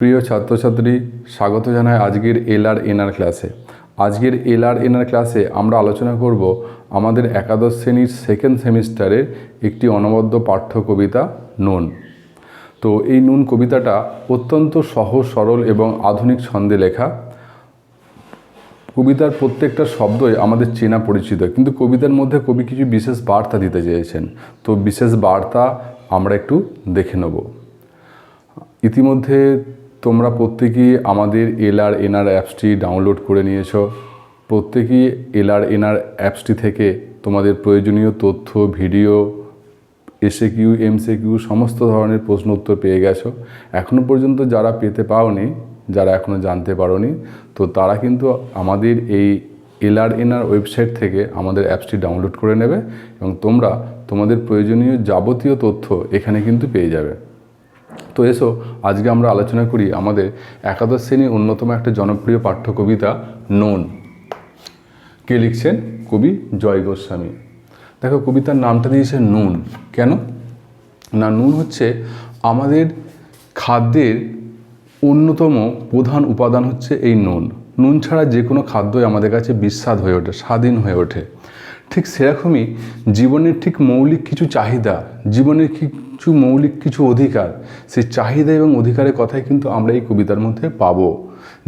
প্রিয় ছাত্রছাত্রী, স্বাগত জানাই আজকের এল আর এনআর ক্লাসে। আজকের এল আর এনআর ক্লাসে আমরা আলোচনা করব আমাদের একাদশ শ্রেণির সেকেন্ড সেমিস্টারের একটি অনবদ্য পাঠ্য কবিতা নুন। তো এই নুন কবিতাটা অত্যন্ত সহজ, সরল এবং আধুনিক ছন্দে লেখা। কবিতার প্রত্যেকটা শব্দই আমাদের চেনা পরিচিত, কিন্তু কবিতার মধ্যে কবি কিছু বিশেষ বার্তা দিতে চেয়েছেন। তো বিশেষ বার্তা আমরা একটু দেখে নেব। ইতিমধ্যে তোমরা প্রত্যেকেই আমাদের এল আর এনআর অ্যাপসটি ডাউনলোড করে নিয়েছো। প্রত্যেকেই এল আর এনআর অ্যাপসটি থেকে তোমাদের প্রয়োজনীয় তথ্য, ভিডিও এসে কিউ এমসে কিউ সমস্ত ধরনের প্রশ্ন উত্তর পেয়ে গেছো। এখনও পর্যন্ত যারা পেতে পাওনি, যারা এখনও জানতে পারোনি, তো তারা কিন্তু আমাদের এই এলআর এনআর ওয়েবসাইট থেকে আমাদের অ্যাপসটি ডাউনলোড করে নেবে এবং তোমরা তোমাদের প্রয়োজনীয় যাবতীয় তথ্য এখানে কিন্তু পেয়ে যাবে। তো এসো, আজকে আমরা আলোচনা করি আমাদের একাদশ শ্রেণির অন্যতম একটা জনপ্রিয় পাঠ্য কবিতা নোন। কে লিখছেন? কবি জয় গোস্বামী। দেখো, কবিতার নামটা দিয়েছে নুন। কেন? না, নুন হচ্ছে আমাদের খাদ্যের অন্যতম প্রধান উপাদান হচ্ছে এই নুন। নুন ছাড়া যে কোনো খাদ্যই আমাদের কাছে বিস্বাদ হয়ে ওঠে, স্বাধীন হয়ে ওঠে। ঠিক সেরকমই জীবনের ঠিক মৌলিক কিছু চাহিদা, জীবনের কিছু মৌলিক কিছু অধিকার, সেই চাহিদা এবং অধিকারের কথাই কিন্তু আমরা এই কবিতার মধ্যে পাবো।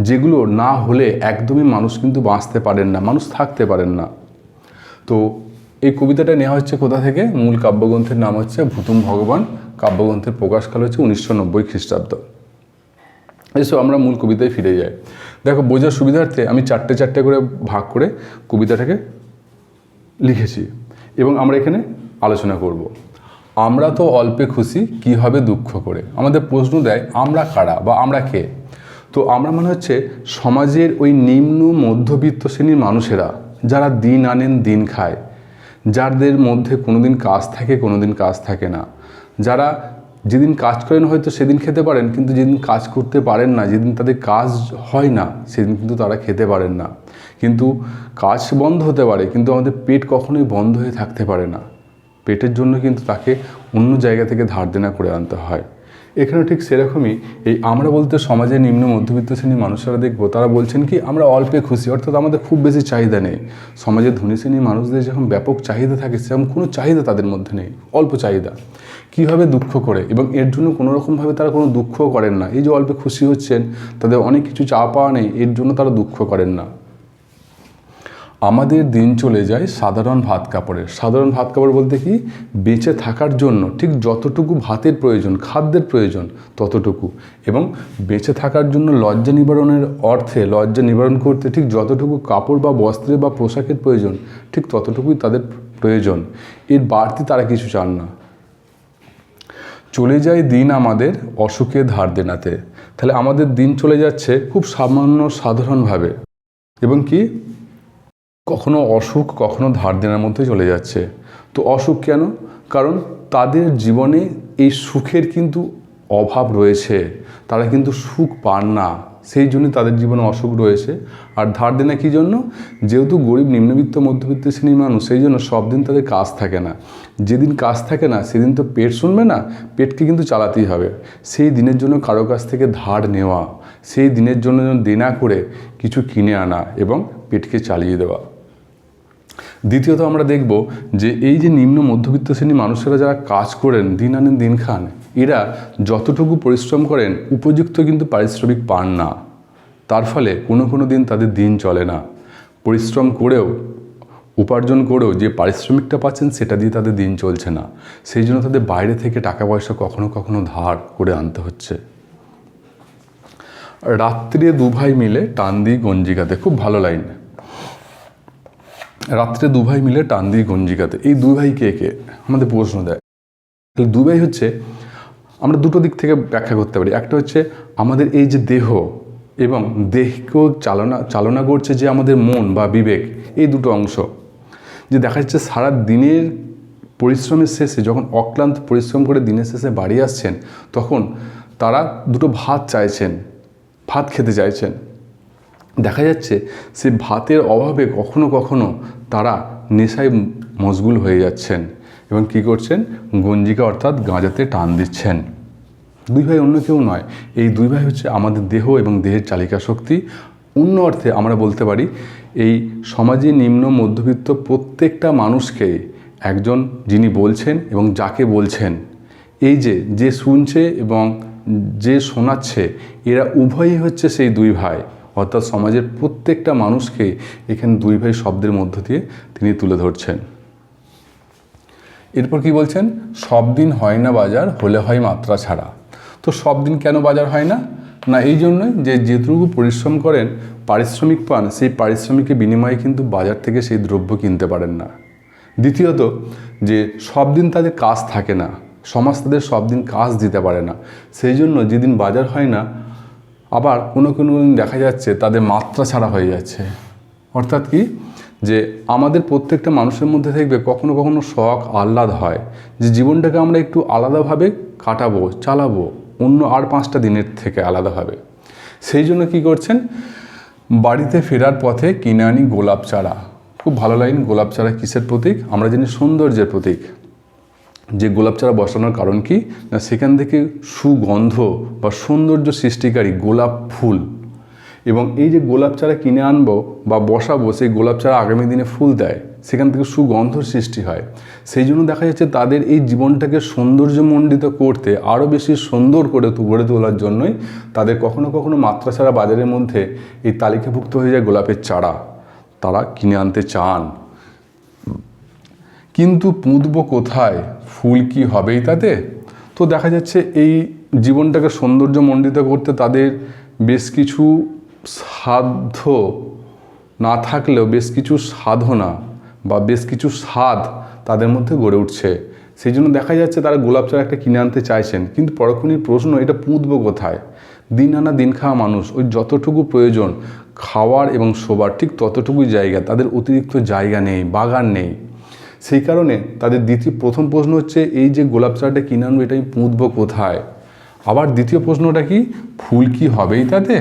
যেগুলো না হলে একদমই মানুষ কিন্তু বাঁচতে পারেন না, মানুষ থাকতে পারেন না। তো এই কবিতাটা নেওয়া হচ্ছে কোথা থেকে? মূল কাব্যগ্রন্থের নাম হচ্ছে ভূতুম ভগবান, কাব্যগ্রন্থের প্রকাশকাল হচ্ছে উনিশশো নব্বই খ্রিস্টাব্দ। এসব আমরা মূল কবিতায় ফিরে যাই। দেখো, বোঝার সুবিধার্থে আমি চারটে চারটে করে ভাগ করে কবিতাটাকে লিখেছি এবং আমরা এখানে আলোচনা করব। আমরা তো অল্পে খুশি, কি হবে দুঃখ করে? আমাদের প্রশ্ন দেয়, আমরা কারা বা আমরা কে? তো আমরা মনে হচ্ছে সমাজের ওই নিম্ন মধ্যবিত্ত শ্রেণির মানুষেরা, যারা দিন আনেন দিন খায়, যাদের মধ্যে কোনোদিন কাজ থাকে, কোনোদিন কাজ থাকে না। যারা যেদিন কাজ করেন হয়তো সেদিন খেতে পারেন, কিন্তু যেদিন কাজ করতে পারেন না, যেদিন তাদের কাজ হয় না, সেদিন কিন্তু তারা খেতে পারেন না। কিন্তু কাজ বন্ধ হতে পারে, কিন্তু আমাদের পেট কখনোই বন্ধ হয়ে থাকতে পারে না। পেটের জন্য কিন্তু তাকে অন্য জায়গা থেকে ধার দেনা করে আনতে হয়। এখানে ঠিক সেরকমই এই আমরা বলতে সমাজে নিম্ন মধ্যবিত্ত শ্রেণির মানুষেরা দেখব, তারা বলছেন কি, আমরা অল্পে খুশি, অর্থাৎ আমাদের খুব বেশি চাহিদা নেই। সমাজের ধনী শ্রেণির মানুষদের যখন ব্যাপক চাহিদা থাকে, সেরকম কোনো চাহিদা তাদের মধ্যে নেই, অল্প চাহিদা। কীভাবে দুঃখ করে? এবং এর জন্য কোনো রকমভাবে তারা কোনো দুঃখও করেন না। এই যে অল্পে খুশি হচ্ছেন, তাদের অনেক কিছু চা পাওয়া নেই, এর জন্য তারা দুঃখ করেন না। আমাদের দিন চলে যায় সাধারণ ভাত কাপড়ের। সাধারণ ভাত কাপড় বলতে কি? বেঁচে থাকার জন্য, ঠিক যতটুকু ভাতের প্রয়োজন, খাদ্যের প্রয়োজন, ততটুকু। এবং বেঁচে থাকার জন্য লজ্জা নিবারণের অর্থে, লজ্জা নিবারণ করতে ঠিক যতটুকু কাপড় বা বস্ত্রের বা পোশাকের প্রয়োজন, ঠিক ততটুকুই তাদের প্রয়োজন। এর বাড়তি তারা কিছু চান না। চলে যায় দিন আমাদের অসুখে ধার দেনাতে। তাহলে আমাদের দিন চলে যাচ্ছে খুব সামান্য সাধারণভাবে। এবং কি? কখনো অসুখ, কখনো ধার দেনার মধ্যে চলে যাচ্ছে। তো অসুখ কেন? কারণ তাদের জীবনে এই সুখের কিন্তু অভাব রয়েছে। তারা কিন্তু সুখ পান না। সেই জন্য তাদের জীবনে অসুখ রয়েছে। আর ধার দেনা কী জন্য? যেহেতু গরিব, নিম্নবিত্ত, মধ্যবিত্ত শ্রেণির মানুষ, সেই জন্য সব দিন তাদের কাজ থাকে না। যেদিন কাজ থাকে না, সেদিন তো পেট শুনবে না, পেটকে কিন্তু চালাতেই হবে। সেই দিনের জন্য কারও কাছ থেকে ধার নেওয়া, সেই দিনের জন্য দেনা করে কিছু কিনে আনা এবং পেটকে চালিয়ে দেওয়া। দ্বিতীয়ত আমরা দেখব যে এই যে নিম্ন মধ্যবিত্ত শ্রেণির মানুষেরা যারা কাজ করেন, দিন আনেন দিন খান, এরা যতটুকু পরিশ্রম করেন, উপযুক্ত কিন্তু পারিশ্রমিক পান না। তার ফলে কোনো কোনো দিন তাদের দিন চলে না। পরিশ্রম করেও, উপার্জন করেও যে পারিশ্রমিকটা পাচ্ছেন, সেটা দিয়ে তাদের দিন চলছে না। সেই জন্য তাদের বাইরে থেকে টাকা পয়সা কখনো কখনো ধার করে আনতে হচ্ছে। রাত্রে দুভাই মিলে টান দিই গঞ্জিকাতে, খুব ভালো লাইন। রাত্রে দু ভাই মিলে টান দিই গঞ্জিকাতে। এই দু ভাই কে কে? আমাদের প্রশ্ন দেয়। তাহলে দু ভাই হচ্ছে, আমরা দুটো দিক থেকে ব্যাখ্যা করতে পারি। একটা হচ্ছে, আমাদের এই যে দেহ এবং দেহকেও চালনা চালনা করছে যে আমাদের মন বা বিবেক, এই দুটো অংশ। যে দেখা যাচ্ছে, সারা দিনের পরিশ্রমের শেষে, যখন অক্লান্ত পরিশ্রম করে দিনের শেষে বাড়ি আসছেন, তখন তারা দুটো ভাত চাইছেন, ভাত খেতে চাইছেন। দেখা যাচ্ছে সে ভাতের অভাবে কখনো কখনো তারা নেশায় মশগুল হয়ে যাচ্ছেন এবং কি করছেন? গঞ্জিকা অর্থাৎ গাঁজাতে টান দিচ্ছেন। দুই ভাই অন্য কেউ নয়। এই দুই ভাই হচ্ছে আমাদের দেহ এবং দেহের চালিকা শক্তি। অন্য অর্থে আমরা বলতে পারি, এই সমাজে নিম্ন মধ্যবিত্ত প্রত্যেকটা মানুষকে একজন যিনি বলছেন এবং যাকে বলছেন, এই যে যে শুনছে এবং যে শোনাচ্ছে, এরা উভয়ই হচ্ছে সেই দুই ভাই। অর্থাৎ সমাজের প্রত্যেকটা মানুষকে এখানে দুই ভাই শব্দের মধ্য দিয়ে তিনি তুলে ধরছেন। এরপর কি বলছেন? সব দিন হয় না বাজার, হলে হয় মাত্রা ছাড়া। তো সব দিন কেন বাজার হয় না? না, এই জন্যই যে যেটুকু পরিশ্রম করেন, পারিশ্রমিক পান, সেই পারিশ্রমিকের বিনিময়ে কিন্তু বাজার থেকে সেই দ্রব্য কিনতে পারেন না। দ্বিতীয়ত, যে সব দিন তাদের কাজ থাকে না। সমাজ তাদের সব দিন কাজ দিতে পারে না। সেই জন্য যেদিন বাজার হয় না আবার কোনো কোনো দিন দেখা যাচ্ছে তাদের মাত্রা ছাড়া হয়ে যাচ্ছে। অর্থাৎ কি? যে আমাদের প্রত্যেকটা মানুষের মধ্যে দেখবে কখনো কখনো শখ আহ্লাদ হয়। যে জীবনটাকে আমরা একটু আলাদাভাবে কাটাবো, চালাবো, অন্য আর পাঁচটা দিনের থেকে আলাদাভাবে। সেই জন্য কি করছেন? বাড়িতে ফেরার পথে কিনে আনি গোলাপ চারা। খুব ভালো লাইন, গোলাপ চারা কিসের প্রতীক? আমরা জানি সৌন্দর্যের প্রতীক। যে গোলাপ চারা বসানোর কারণ কি? না, সেখান থেকে সুগন্ধ বা সৌন্দর্য সৃষ্টিকারী গোলাপ ফুল। এবং এই যে গোলাপ চারা কিনে আনব বা বসাবো, সেই গোলাপ চারা আগামী দিনে ফুল দেয়, সেখান থেকে সুগন্ধ সৃষ্টি হয়। সেই জন্য দেখা যাচ্ছে তাদের এই জীবনটাকে সৌন্দর্যমণ্ডিত করতে, আরও বেশি সুন্দর করে গড়ে তোলার জন্যই তাদের কখনো কখনো মাত্রা ছাড়া বাজারের মধ্যে এই তালিকাভুক্ত হয়ে যায় গোলাপের চারা। তারা কিনে আনতে চান। কিন্তু পুঁতব কোথায়? ফুল কি হবেই তাতে? তো দেখা যাচ্ছে এই জীবনটাকে সৌন্দর্যমণ্ডিত করতে তাদের বেশ কিছু সাধ্য না থাকলেও বেশ কিছু সাধনা বা বেশ কিছু স্বাদ তাদের মধ্যে গড়ে উঠছে। সেই জন্য দেখা যাচ্ছে তারা গোলাপ চারা একটা কিনে আনতে চাইছেন। কিন্তু পরক্ষণের প্রশ্ন, এটা পুঁতব কোথায়? দিন আনা দিন খাওয়া মানুষ, ওই যতটুকু প্রয়োজন, খাওয়ার এবং শোবার, ঠিক ততটুকুই জায়গা, তাদের অতিরিক্ত জায়গা নেই, বাগান নেই। সেই কারণে তাদের দ্বিতীয় প্রথম প্রশ্ন হচ্ছে, এই যে গোলাপ চারাটা কিনে আনব এটা আমি পুঁতবো কোথায়? আবার দ্বিতীয় প্রশ্নটা কি, ফুল কি হবেই তাতে?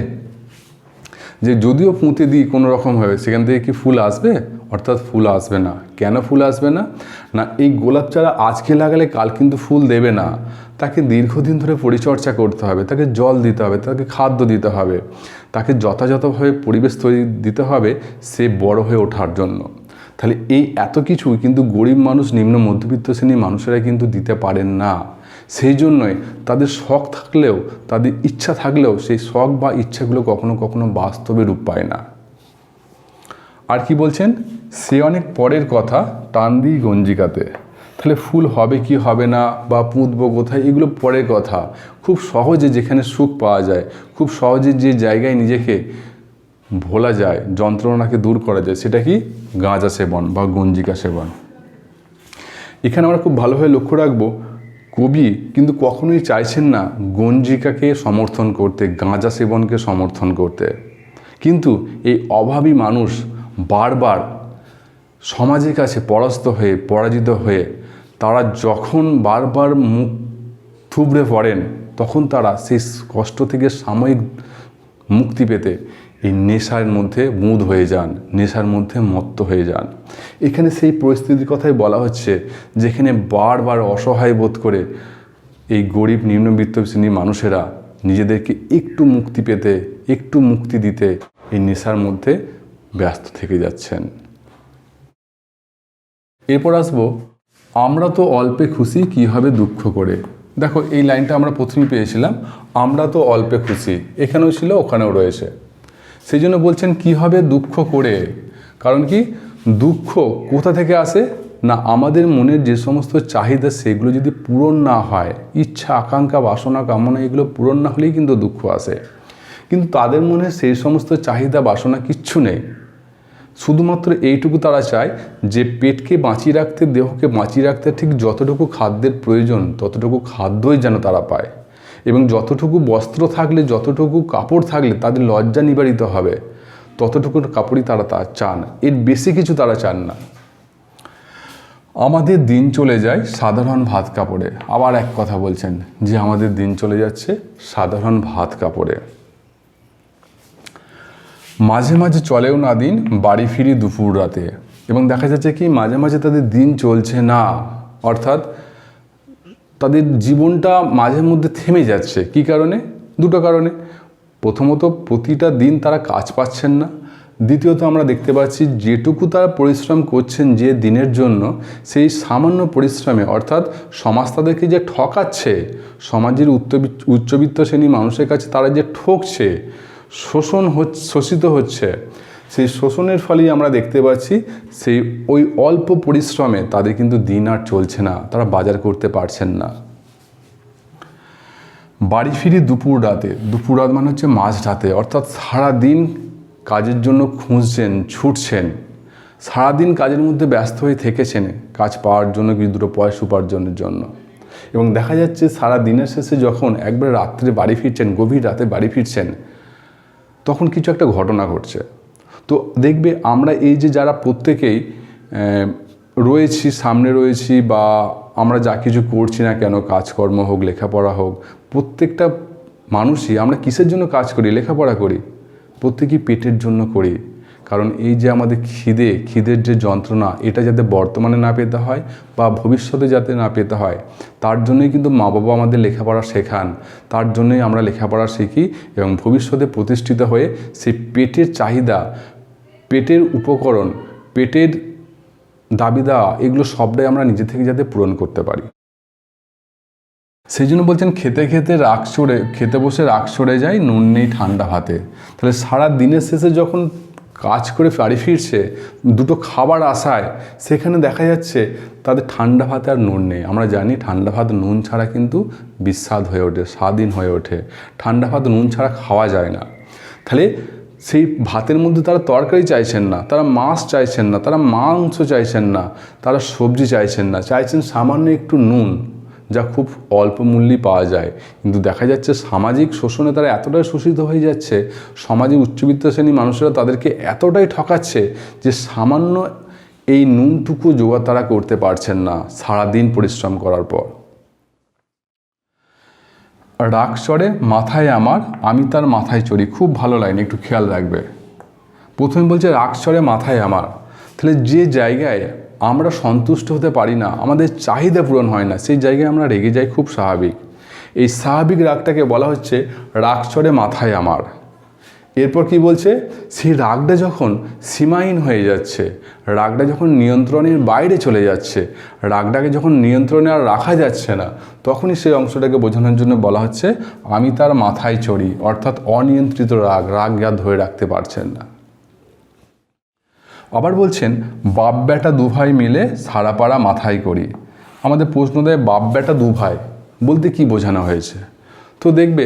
যে যদিও পুঁতে দিই কোনো রকমভাবে সেখান থেকে কি ফুল আসবে? অর্থাৎ ফুল আসবে না। কেন ফুল আসবে না? না, এই গোলাপ চারা আজকে লাগালে কাল কিন্তু ফুল দেবে না। তাকে দীর্ঘদিন ধরে পরিচর্যা করতে হবে, তাকে জল দিতে হবে, তাকে খাদ্য দিতে হবে। তাকে যথাযথভাবে পরিবেশ তৈরি দিতে হবে সে বড় হয়ে ওঠার জন্য। তাহলে এই এত কিছু কিন্তু গরিব মানুষ, নিম্ন মধ্যবিত্ত শ্রেণির মানুষেরা কিন্তু দিতে পারেন না। সেই জন্যই তাদের শখ থাকলেও, তাদের ইচ্ছা থাকলেও সেই শখ বা ইচ্ছাগুলো কখনো কখনো বাস্তবে রূপ পায় না। আর কি বলছেন? সে অনেক পরের কথা, টান দিই গঞ্জিকাতে। তাহলে ফুল হবে কি হবে না বা পুঁতবো কোথায়, এগুলো পরের কথা। খুব সহজে যেখানে সুখ পাওয়া যায়, খুব সহজে যে জায়গায় নিজেকে ভোলা যায়, যন্ত্রণাকে দূর করা যায়, সেটা কি? গাঁজা সেবন বা গঞ্জিকা সেবন। এখানে আমরা খুব ভালোভাবে লক্ষ্য রাখব, কবি কিন্তু কখনোই চাইছেন না গঞ্জিকাকে সমর্থন করতে, গাঁজা সেবনকে সমর্থন করতে। কিন্তু এই অভাবী মানুষ বারবার সমাজের কাছে পরাস্ত হয়ে, পরাজিত হয়ে তারা যখন বারবার মুখ থুবড়ে পড়েন, তখন তারা সেই কষ্ট থেকে সাময়িক মুক্তি পেতে এই নেশার মধ্যে মুদ হয়ে যান, নেশার মধ্যে মত্ত হয়ে যান। এখানে সেই পরিস্থিতির কথাই বলা হচ্ছে, যেখানে বারবার অসহায় বোধ করে এই গরিব নিম্নবিত্ত শ্রেণির মানুষেরা নিজেদেরকে একটু মুক্তি পেতে, একটু মুক্তি দিতে এই নেশার মধ্যে ব্যস্ত থেকে যাচ্ছেন। এরপর আসব, আমরা তো অল্পে খুশি, কী হবে দুঃখ করে? দেখো, এই লাইনটা আমরা প্রথমেই পেয়েছিলাম, আমরা তো অল্পে খুশি, এখানেও ছিল, ওখানেও রয়েছে। সেই জন্য বলছেন, কি হবে দুঃখ করে? কারণ কি, দুঃখ কোথা থেকে আসে? না, আমাদের মনের যে সমস্ত চাহিদা সেগুলো যদি পূরণ না হয়, ইচ্ছা, আকাঙ্ক্ষা, বাসনা, কামনা, এগুলো পূরণ না হলেই কিন্তু দুঃখ আসে। কিন্তু তাদের মনে সেই সমস্ত চাহিদা, বাসনা কিচ্ছু নেই। শুধুমাত্র এইটুকু তারা চায় যে, পেটকে বাঁচিয়ে রাখতে, দেহকে বাঁচিয়ে রাখতে ঠিক যতটুকু খাদ্যের প্রয়োজন, ততটুকু খাদ্যই যেন তারা পায়। এবং যতটুকু বস্ত্র থাকলে, যতটুকু কাপড় থাকলে তাদের লজ্জা নিবারিত হবে। ততটুকু কাপড়ই তারা তা চান। এর বেশি কিছু তারা চান না। আমাদের দিন চলে যায় সাধারণ ভাত কাপড়ে। আবার এক কথা বলছেন যে, আমাদের দিন চলে যাচ্ছে সাধারণ ভাত কাপড়ে। মাঝে মাঝে চলেও না দিন, বাড়ি ফিরি দুপুর রাতে। এবং দেখা যাচ্ছে কি, মাঝে মাঝে তাদের দিন চলছে না। অর্থাৎ তাদের জীবনটা মাঝে মধ্যে থেমে যাচ্ছে। কি কারণে? দুটো কারণে। প্রথমত, প্রতিটা দিন তারা কাজ পাচ্ছেন না। দ্বিতীয়ত, আমরা দেখতে পাচ্ছি যেটুকু তারা পরিশ্রম করছেন যে দিনের জন্য, সেই সামান্য পরিশ্রমে, অর্থাৎ সমাজ তাদেরকে যে ঠকাচ্ছে, সমাজের উচ্চবিত্ত শ্রেণি মানুষের কাছে তারা যে ঠকছে, শোষণ শোষিত হচ্ছে সেই শোষণের ফলেই আমরা দেখতে পাচ্ছি সেই ওই অল্প পরিশ্রমে তাদের কিন্তু দিন আর চলছে না, তারা বাজার করতে পারছেন না। বাড়ি ফিরি দুপুর রাতে, দুপুর রাত মানে হচ্ছে মাঝ রাতে, অর্থাৎ সারা দিন কাজের জন্য খুঁজছেন, ছুটছেন। সারাদিন কাজের মধ্যে ব্যস্ত হয়ে থেকেছেন, কাজ পাওয়ার জন্য কিছু দুটো পয়সা উপার্জনের জন্য। এবং দেখা যাচ্ছে সারা দিনের শেষে যখন একবার রাত্রে বাড়ি ফিরছেন, গভীর রাতে বাড়ি ফিরছেন, তখন কিছু একটা ঘটনা ঘটছে। তো দেখবে আমরা এই যে যারা প্রত্যেকেই রয়েছি, সামনে রয়েছি বা আমরা যা কিছু করছি না কেন, কাজকর্ম হোক, লেখাপড়া হোক, প্রত্যেকটা মানুষই আমরা কিসের জন্য কাজ করি? লেখাপড়া করি। প্রত্যেকেই পেটের জন্য করি। কারণ এই যে আমাদের খিদে, খিদের যে যন্ত্রণা, এটা যাতে বর্তমানে না পেতে হয় বা ভবিষ্যতে যাতে না পেতে হয়, তার জন্যই কিন্তু মা বাবা আমাদের লেখাপড়া শেখান। তার জন্যই আমরা লেখাপড়া শিখি এবং ভবিষ্যতে প্রতিষ্ঠিত হয়ে সেই পেটের চাহিদা পেটের উপকরণ, পেটের দাবি দেওয়া, এগুলো সবটাই আমরা নিজে থেকে যাতে পূরণ করতে পারি। সেই জন্য বলছেন, খেতে খেতে রাগ চড়ে খেতে বসে রাগ চড়ে যায়, নুন নেই ঠান্ডা ভাতে। তাহলে সারা দিনের শেষে যখন কাজ করে বাড়ি ফিরছে, দুটো খাবার আসায়, সেখানে দেখা যাচ্ছে তাদের ঠান্ডা ভাতে আর নুন নেই। আমরা জানি ঠান্ডা ভাত নুন ছাড়া কিন্তু বিস্বাদ হয়ে ওঠে, স্বাধীন হয়ে ওঠে। ঠান্ডা ভাত নুন ছাড়া খাওয়া যায় না। তাহলে সেই ভাতের মধ্যে তারা তরকারি চাইছেন না, তারা মাছ চাইছেন না, তারা মাংস চাইছেন না, তারা সবজি চাইছেন না। চাইছেন সামান্য একটু নুন, যা খুব অল্প মূল্যে পাওয়া যায়। কিন্তু দেখা যাচ্ছে সামাজিক শোষণে তারা এতটাই শোষিত হয়ে যাচ্ছে, সমাজে উচ্চবিত্ত শ্রেণি মানুষেরা তাদেরকে এতটাই ঠকাচ্ছে যে সামান্য এই নুনটুকু জোগাড় তারা করতে পারছেন না সারাদিন পরিশ্রম করার পর। রাগ চড়ে, মাথায় আমার, আমি তার মাথায় চড়ি। খুব ভালো লাইন একটু খেয়াল রাখবে। প্রথমে বলছে, রাগ চড়ে, মাথায় আমার। তাহলে যে জায়গায় আমরা সন্তুষ্ট হতে পারি না, আমাদের চাহিদা পূরণ হয় না, সেই জায়গায় আমরা রেগে যাই, খুব স্বাভাবিক। এই স্বাভাবিক রাগটাকে বলা হচ্ছে, রাগ চড়ে, মাথায় আমার। এরপর কি বলছে? সেই রাগটা যখন সীমাহীন হয়ে যাচ্ছে, রাগটা যখন নিয়ন্ত্রণের বাইরে চলে যাচ্ছে, রাগটাকে যখন নিয়ন্ত্রণে আর রাখা যাচ্ছে না, তখনই সেই অংশটাকে বোঝানোর জন্য বলা হচ্ছে, আমি তার মাথায় চড়ি। অর্থাৎ অনিয়ন্ত্রিত রাগ রাগ যা ধরে রাখতে পারছেন না। আবার বলছেন, বাপ বেটা দু ভাই মিলে সারা পাড়া মাথায় করি। আমাদের প্রশ্ন দেয়, বাপ বেটা দু ভাই বলতে কি বোঝানো হয়েছে? তো দেখবে,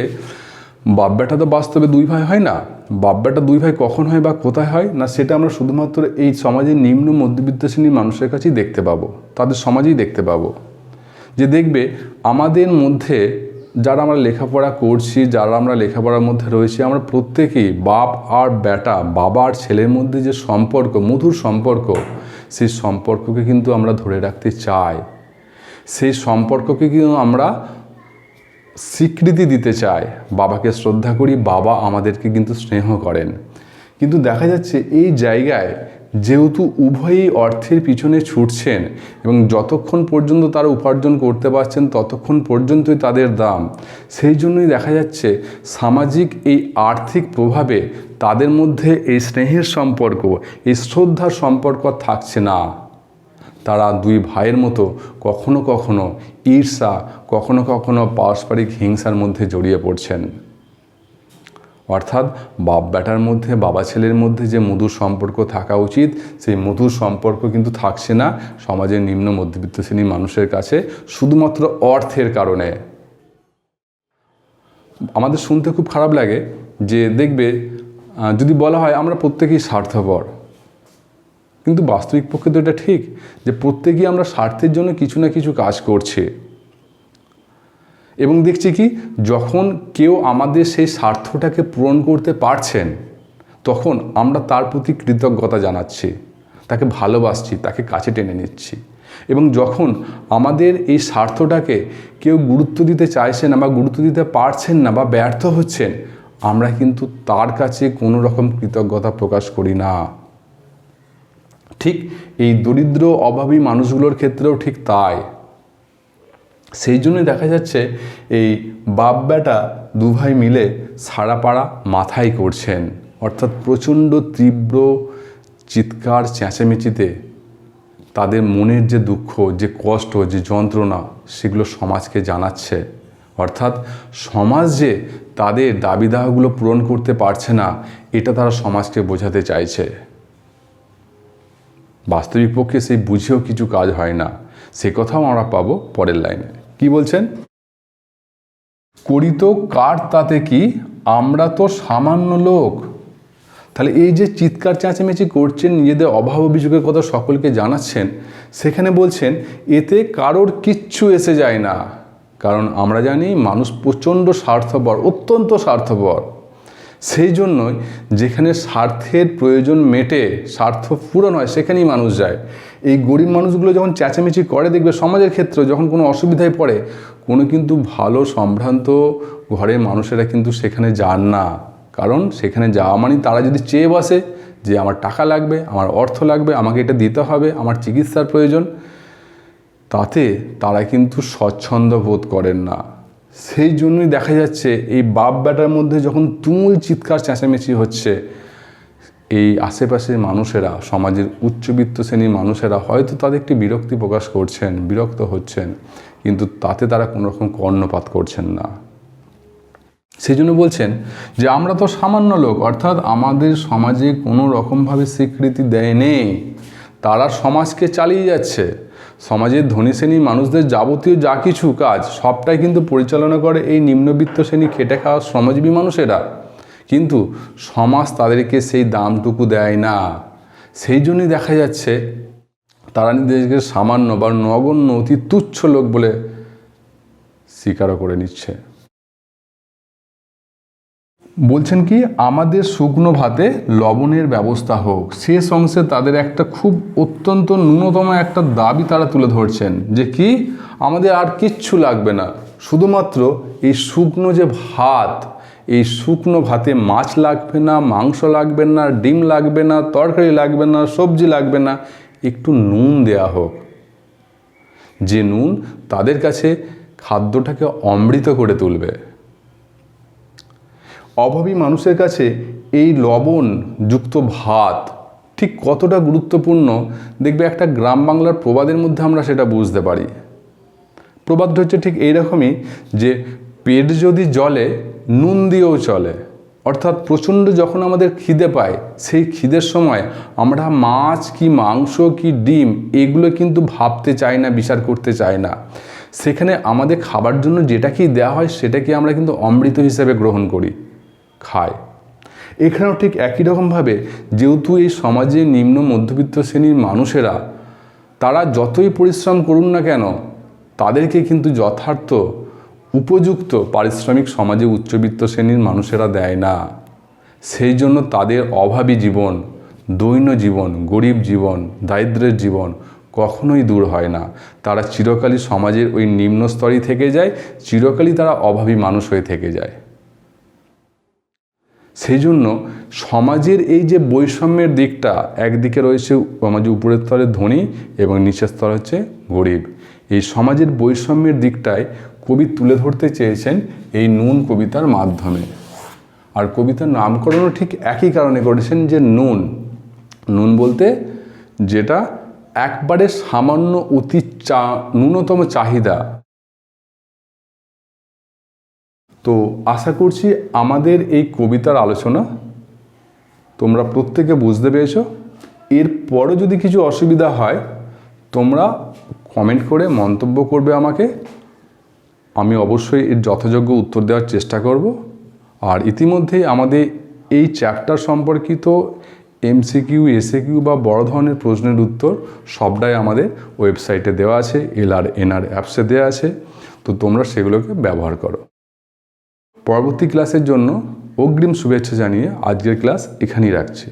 বাপ বেটা তো বাস্তবে দুই ভাই হয় না। বাপ বেটা দুই ভাই কখন হয় বা কোথায় হয়, না সেটা আমরা শুধুমাত্র এই সমাজের নিম্ন মধ্যবিত্ত শ্রেণির মানুষের কাছেই দেখতে পাবো, তাদের সমাজেই দেখতে পাবো। যে দেখবে আমাদের মধ্যে যারা আমরা লেখাপড়া করছি, যারা আমরা লেখাপড়ার মধ্যে রয়েছি, আমরা প্রত্যেকেই বাপ আর বেটা, বাবা আর ছেলের মধ্যে যে সম্পর্ক, মধুর সম্পর্ক, সেই সম্পর্ককে কিন্তু আমরা ধরে রাখতে চাই। সেই সম্পর্ককে কিন্তু আমরা স্বীকৃতি দিতে চায়। বাবাকে শ্রদ্ধা করি, বাবা আমাদেরকে কিন্তু স্নেহ করেন। কিন্তু দেখা যাচ্ছে এই জায়গায় যেহেতু উভয়ই অর্থের পিছনে ছুটছেন এবং যতক্ষণ পর্যন্ত তারা উপার্জন করতে পারছেন, ততক্ষণ পর্যন্তই তাদের দাম। সেই জন্যই দেখা যাচ্ছে সামাজিক এই আর্থিক প্রভাবে তাদের মধ্যে এই স্নেহের সম্পর্ক, এই শ্রদ্ধার সম্পর্ক থাকছে না। তারা দুই ভাইয়ের মতো কখনো কখনো ঈর্ষা কখনো কখনো পারস্পরিক হিংসার মধ্যে জড়িয়ে পড়ছেন। অর্থাৎ বাপ বেটার মধ্যে বাবা ছেলের মধ্যে যে মধুর সম্পর্ক থাকা উচিত, সেই মধুর সম্পর্ক কিন্তু থাকছে না সমাজের নিম্ন মধ্যবিত্ত শ্রেণির মানুষের কাছে, শুধুমাত্র অর্থের কারণে। আমাদের শুনতে খুব খারাপ লাগে যে দেখবে যদি বলা হয় আমরা প্রত্যেকেই স্বার্থপর। কিন্তু বাস্তবিক পক্ষে তো এটা ঠিক যে প্রত্যেকেই আমরা স্বার্থের জন্য কিছু না কিছু কাজ করছে। এবং দেখছি কি, যখন কেউ আমাদের সেই স্বার্থটাকে পূরণ করতে পারছেন, তখন আমরা তার প্রতি কৃতজ্ঞতা জানাচ্ছি, তাকে ভালোবাসছি, তাকে কাছে টেনে নিচ্ছি। এবং যখন আমাদের এই স্বার্থটাকে কেউ গুরুত্ব দিতে চাইছেন না বা গুরুত্ব দিতে পারছেন না বা ব্যর্থ হচ্ছেন, আমরা কিন্তু তার কাছে কোনো রকম কৃতজ্ঞতা প্রকাশ করি না। ঠিক এই দরিদ্র, অভাবী মানুষগুলোর ক্ষেত্রেও ঠিক তাই। সেই জন্যই দেখা যাচ্ছে এই বাপ বেটা দুভাই মিলে সারা পাড়া মাথায় করছেন। অর্থাৎ প্রচণ্ড তীব্র চিৎকার, চেঁচামেচিতে তাদের মনের যে দুঃখ, যে কষ্ট, যে যন্ত্রণা, সেগুলো সমাজকে জানাচ্ছে। অর্থাৎ সমাজ যে তাদের দাবিদাহগুলো পূরণ করতে পারছে না, এটা তারা সমাজকে বোঝাতে চাইছে। বাস্তবিক পক্ষে সেই বুঝেও কিছু কাজ হয় না। সে কথাও আমরা পাবো পরের লাইনে। কি বলছেন? করি তো কার তাতে কি? আমরা তো সামান্য লোক। তাহলে এই যে চিৎকার চেঁচামেচি করছেন, নিজেদের অভাব অভিযোগের কথা সকলকে জানাচ্ছেন, সেখানে বলছেন, এতে কারোর কিচ্ছু এসে যায় না। কারণ আমরা জানি মানুষ প্রচণ্ড স্বার্থপর, অত্যন্ত স্বার্থপর। সেই জন্যই যেখানে স্বার্থের প্রয়োজন মেটে, স্বার্থ পূরণ হয়, সেখানেই মানুষ যায়। এই গরিব মানুষগুলো যখন চেঁচামেচি করে, দেখবে সমাজের ক্ষেত্রে যখন কোনো অসুবিধায় পড়ে, কোনো কিন্তু ভালো সম্ভ্রান্ত ঘরের মানুষেরা কিন্তু সেখানে যান না। কারণ সেখানে যাওয়া মানে তারা যদি চেয়ে বসে যে আমার টাকা লাগবে, আমার অর্থ লাগবে, আমাকে এটা দিতে হবে, আমার চিকিৎসার প্রয়োজন, তাতে তারা কিন্তু স্বচ্ছন্দ বোধ করেন না। সেই জন্যই দেখা যাচ্ছে এই বাপ বেটার মধ্যে যখন তুমুল চিৎকার চেঁচামেচি হচ্ছে, এই আশেপাশের মানুষেরা, সমাজের উচ্চবিত্ত শ্রেণির মানুষেরা হয়তো তাদের একটি বিরক্তি প্রকাশ করছেন, বিরক্ত হচ্ছেন, কিন্তু তাতে তারা কোনো রকম কর্ণপাত করছেন না। সেই জন্য বলছেন যে, আমরা তো সামান্য লোক, অর্থাৎ আমাদের সমাজে কোনো রকমভাবে স্বীকৃতি দেয় নেই তারা সমাজকে চালিয়ে যাচ্ছে। সমাজের ধনী শ্রেণির মানুষদের যাবতীয় যা কিছু কাজ, সবটাই কিন্তু পরিচালনা করে এই নিম্নবিত্ত শ্রেণি খেটে খাওয়া শ্রমজীবী মানুষেরা। কিন্তু সমাজ তাদেরকে সেই দামটুকু দেয় না। সেই জন্যই দেখা যাচ্ছে, তারা নিজেদেরকে সামান্য বা নগণ্য অতি তুচ্ছ লোক বলে স্বীকারও করে নিচ্ছে। বলছেন কি, আমাদের শুকনো ভাতে লবণের ব্যবস্থা হোক। শেষ অংশে তাদের একটা খুব অত্যন্ত ন্যূনতম একটা দাবি তারা তুলে ধরছেন যে কি, আমাদের আর কিচ্ছু লাগবে না। শুধুমাত্র এই শুকনো যে ভাত, এই শুকনো ভাতে মাছ লাগবে না, মাংস লাগবে না, ডিম লাগবে না, তরকারি লাগবে না, সবজি লাগবে না, একটু নুন দেয়া হোক। যে নুন তাদের কাছে খাদ্যটাকে অমৃত করে তুলবে। অভাবী মানুষের কাছে এই লবণ যুক্ত ভাত ঠিক কতটা গুরুত্বপূর্ণ? দেখবে একটা গ্রাম বাংলার প্রবাদের মধ্যে আমরা সেটা বুঝতে পারি। প্রবাদটা হচ্ছে ঠিক এইরকমই যে পেট যদি জলে নুন দিয়েও চলে। অর্থাৎ প্রচণ্ড যখন আমাদের খিদে পায়, সেই খিদের সময় আমরা মাছ কি মাংস কি ডিম এগুলো কিন্তু ভাবতে চাই না, বিচার করতে চাই না। সেখানে আমাদের খাবার জন্য যেটাকেই দেওয়া হয়, সেটাকে আমরা কিন্তু অমৃত হিসেবে গ্রহণ করি। খায়। এখানেও ঠিক একই রকমভাবে যেহেতু এই সমাজে নিম্ন মধ্যবিত্ত শ্রেণির মানুষেরা, তারা যতই পরিশ্রম করুন না কেন, তাদেরকে কিন্তু যথার্থ উপযুক্ত পারিশ্রমিক সমাজে উচ্চবিত্ত শ্রেণির মানুষেরা দেয় না। সেই জন্য তাদের অভাবী জীবন, দৈন্য জীবন, গরিব জীবন দারিদ্রের জীবন কখনোই দূর হয় না। তারা চিরকালই সমাজের ওই নিম্ন স্তরই থেকে যায়, চিরকালই তারা অভাবী মানুষ হয়ে থেকে যায়। সেই জন্য সমাজের এই যে বৈষম্যের দিকটা, একদিকে রয়েছে সমাজের উপরের স্তরে ধনী এবং নিচের স্তর হচ্ছে গরিব। এই সমাজের বৈষম্যের দিকটায় কবি তুলে ধরতে চেয়েছেন এই নুন কবিতার মাধ্যমে। আর কবিতার নামকরণও ঠিক একই কারণে করেছেন যে নুন। নুন বলতে যেটা একবারে সামান্য অতি চা, ন্যূনতম চাহিদা। তো আশা করছি আমাদের এই কবিতার আলোচনা তোমরা প্রত্যেকে বুঝতে পেরেছ। এরপরও যদি কিছু অসুবিধা হয়, তোমরা কমেন্ট করে মন্তব্য করবে আমাকে। আমি অবশ্যই এর যথাযোগ্য উত্তর দেওয়ার চেষ্টা করব। আর ইতিমধ্যেই আমাদের এই চ্যাপ্টার সম্পর্কিত এমসিকিউ এসএকিউ বা বড় ধরনের প্রশ্নের উত্তর সবটাই আমাদের ওয়েবসাইটে দেওয়া আছে এল আর এনআর অ্যাপসে দেওয়া আছে। তো তোমরা সেগুলোকে ব্যবহার করো। পরবর্তী ক্লাসের জন্য অগ্রিম শুভেচ্ছা জানিয়ে আজকের ক্লাস এখানেই রাখছি।